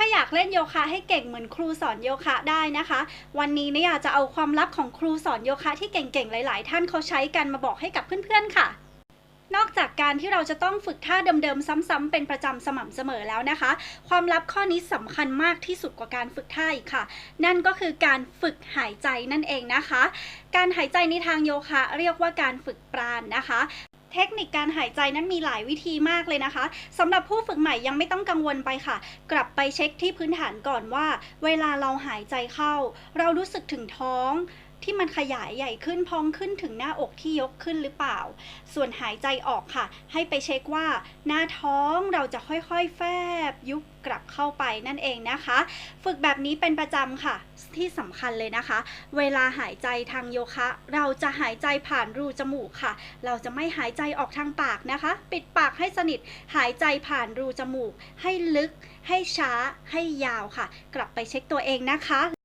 ถ้าอยากเล่นโยคะให้เก่งเหมือนครูสอนโยคะได้นะคะ วันนี้เนี่ยจะเอาความลับของครูสอนโยคะที่เก่งๆ หลาย ๆ ท่านเขาใช้กันมาบอกให้กับเพื่อนๆ ค่ะ นอกจากการที่เราจะต้องฝึกท่าเดิมๆ ซ้ำๆเป็นประจำสม่ำเสมอแล้วนะคะ ความลับข้อนี้สำคัญมากที่สุดกว่าการฝึกท่าอีกค่ะ นั่นก็คือการฝึกหายใจนั่นเองนะคะการหายใจในทางโยคะเรียกว่าการฝึกปราณนะคะ เทคนิคการหายใจนั้นมีหลายวิธีมากเลยนะคะสำหรับผู้ฝึกใหม่ยังไม่ต้องกังวลไปค่ะ กลับไปเช็คที่พื้นฐานก่อนว่า เวลาเราหายใจเข้า เรารู้สึกถึงท้อง ที่มันขยายใหญ่ขึ้นพองขึ้นถึงหน้าอกที่ยกขึ้นหรือเปล่า ส่วนหายใจออกค่ะ ให้ไปเช็คว่า หน้าท้องเราจะค่อยๆ แฟบยุบกลับเข้าไปนั่นเองนะคะ ฝึกแบบนี้เป็นประจำค่ะ ที่สำคัญเลยนะคะ เวลาหายใจทางโยคะ เราจะหายใจผ่านรูจมูกค่ะ เราจะไม่หายใจออกทางปากนะคะ ปิดปากให้สนิทหายใจผ่านรูจมูก ให้ลึก ให้ช้าให้ยาวค่ะ กลับไปเช็คตัวเองนะคะ